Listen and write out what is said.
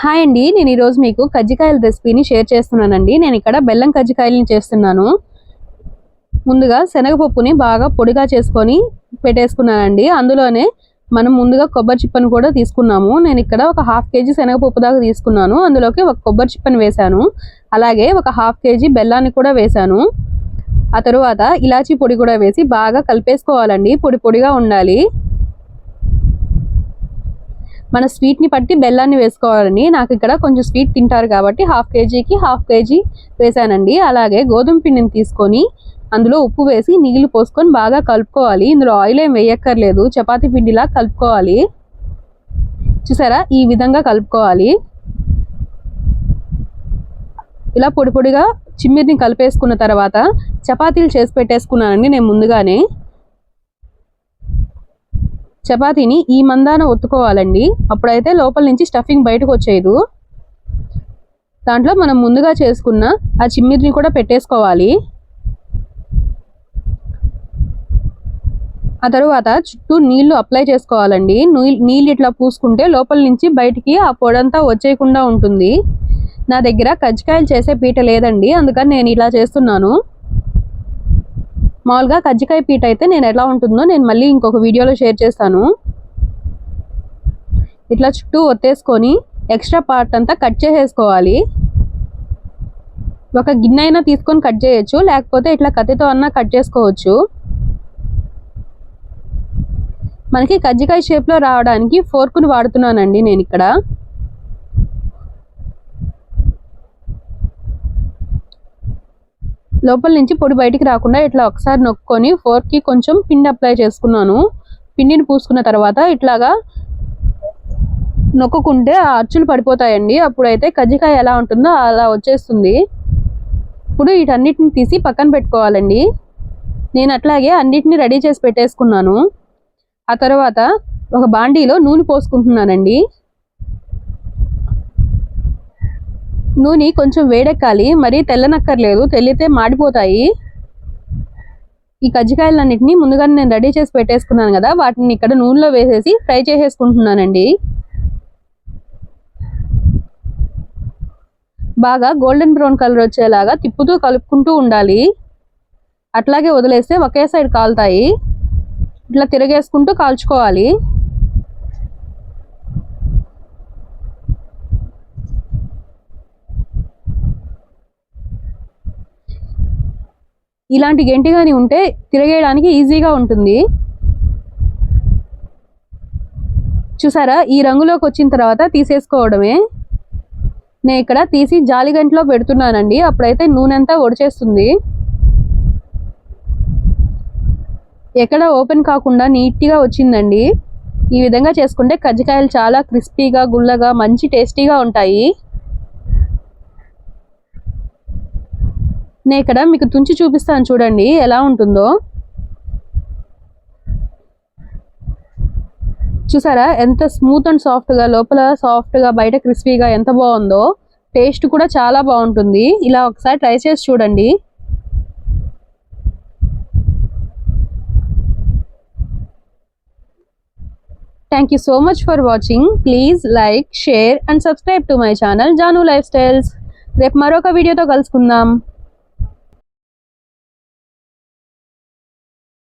Hi అండి నేను ఈరోజు మీకు కజ్జికాయల రెసిపీని షేర్ చేస్తున్నానండి. నేను ఇక్కడ బెల్లం కజ్జికాయలని చేస్తున్నాను. ముందుగా శనగపప్పుని బాగా పొడిగా చేసుకొని పెట్టేసుకున్నానండి. అందులోనే మనం ముందుగా కొబ్బరి చిప్పను కూడా తీసుకున్నాము. నేను ఇక్కడ ఒక హాఫ్ కేజీ శనగపప్పు దాకా తీసుకున్నాను. అందులోకి ఒక కొబ్బరి చిప్పను వేశాను. అలాగే ఒక హాఫ్ కేజీ బెల్లాన్ని కూడా వేశాను. ఆ తరువాత ఇలాచీ పొడి కూడా వేసి బాగా కలిపేసుకోవాలండి. పొడి పొడిగా ఉండాలి. మన స్వీట్ని బట్టి బెల్లాన్ని వేసుకోవాలని నాకు ఇక్కడ కొంచెం స్వీట్ తింటారు కాబట్టి హాఫ్ కేజీకి హాఫ్ కేజీ వేసానండి. అలాగే గోధుమ పిండిని తీసుకొని అందులో ఉప్పు వేసి నీళ్ళు పోసుకొని బాగా కలుపుకోవాలి. ఇందులో ఆయిల్ ఏం వేయక్కర్లేదు. చపాతీ పిండిలా కలుపుకోవాలి. చూసారా? ఈ విధంగా కలుపుకోవాలి. ఇలా పొడి పొడిగా చిమ్మిరిని కలిపేసుకున్న తర్వాత చపాతీలు చేసి పెట్టేసుకున్నానండి నేను ముందుగానే. చపాతీని ఈ మందాన ఒత్తుకోవాలండి. అప్పుడైతే లోపల నుంచి స్టఫింగ్ బయటకు వచ్చేదు దాంట్లో మనం ముందుగా చేసుకున్న ఆ చిమ్మిరిని కూడా పెట్టేసుకోవాలి. ఆ తర్వాత చుట్టూ నీళ్ళు అప్లై చేసుకోవాలండి. నీళ్ళు ఇట్లా పూసుకుంటే లోపల నుంచి బయటికి ఆ పొడంతా వచ్చేయకుండా ఉంటుంది. నా దగ్గర కజ్జికాయలు చేసే పీట లేదండి. అందుకని నేను ఇలా చేస్తున్నాను. మామూలుగా కజ్జికాయ పీట అయితే నేను ఎలా ఉంటుందో నేను మళ్ళీ ఇంకొక వీడియోలో షేర్ చేస్తాను. ఇట్లా చుట్టూ ఒత్తేసుకొని ఎక్స్ట్రా పార్ట్ అంతా కట్ చేసేసుకోవాలి. ఒక గిన్నె అయినా తీసుకొని కట్ చేయొచ్చు లేకపోతే ఇట్లా కత్తితో అన్నా కట్ చేసుకోవచ్చు. మనకి కజ్జికాయ షేప్లో రావడానికి ఫోర్క్ను వాడుతున్నానండి నేను ఇక్కడ. లోపల నుంచి పొడి బయటికి రాకుండా ఇట్లా ఒకసారి నొక్కొని ఫోర్కి కొంచెం పిండి అప్లై చేసుకున్నాను. పిండిని పూసుకున్న తర్వాత ఇట్లాగా నొక్కుంటే ఆ అచ్చులు పడిపోతాయండి. అప్పుడైతే కజ్జికాయ ఎలా ఉంటుందో అలా వచ్చేస్తుంది. ఇప్పుడు వీటన్నిటిని తీసి పక్కన పెట్టుకోవాలండి. నేను అట్లాగే అన్నిటిని రెడీ చేసి పెట్టేసుకున్నాను. ఆ తర్వాత ఒక బాండీలో నూనె పోసుకుంటున్నానండి. నూనె కొంచెం వేడెక్కాలి మరీ తెల్లనక్కర్లేదు తెల్లితే మాడిపోతాయి. ఈ కజ్జికాయలన్నింటినీ ముందుగానే నేను రెడీ చేసి పెట్టేసుకున్నాను కదా వాటిని ఇక్కడ నూనెలో వేసేసి ఫ్రై చేసేసుకుంటున్నానండి. బాగా గోల్డెన్ బ్రౌన్ కలర్ వచ్చేలాగా తిప్పుతూ కలుపుకుంటూ ఉండాలి. అట్లాగే వదిలేస్తే ఒకే సైడ్ కాలుతాయి. ఇట్లా తిరగేసుకుంటూ కాల్చుకోవాలి. ఇలాంటి గెంటి కానీ ఉంటే తిరగేయడానికి ఈజీగా ఉంటుంది. చూసారా? ఈ రంగులోకి వచ్చిన తర్వాత తీసేసుకోవడమే. నేను ఇక్కడ తీసి జాలిగంటలో పెడుతున్నానండి. అప్పుడైతే నూనె అంతా ఒడిచేస్తుంది. ఎక్కడ ఓపెన్ కాకుండా నీట్గా వచ్చిందండి. ఈ విధంగా చేసుకుంటే కజ్జికాయలు చాలా క్రిస్పీగా గుల్లగా మంచి టేస్టీగా ఉంటాయి. నేను ఇక్కడ మీకు తుంచి చూపిస్తాను చూడండి ఎలా ఉంటుందో. చూసారా ఎంత స్మూత్ అండ్ సాఫ్ట్గా లోపల సాఫ్ట్గా బయట క్రిస్పీగా ఎంత బాగుందో. టేస్ట్ కూడా చాలా బాగుంటుంది. ఇలా ఒకసారి ట్రై చేసి చూడండి. Thank you so much for watching please like share and subscribe to my channel Janu lifestyles రేపు మరొక వీడియోతో కలుసుకుందాం.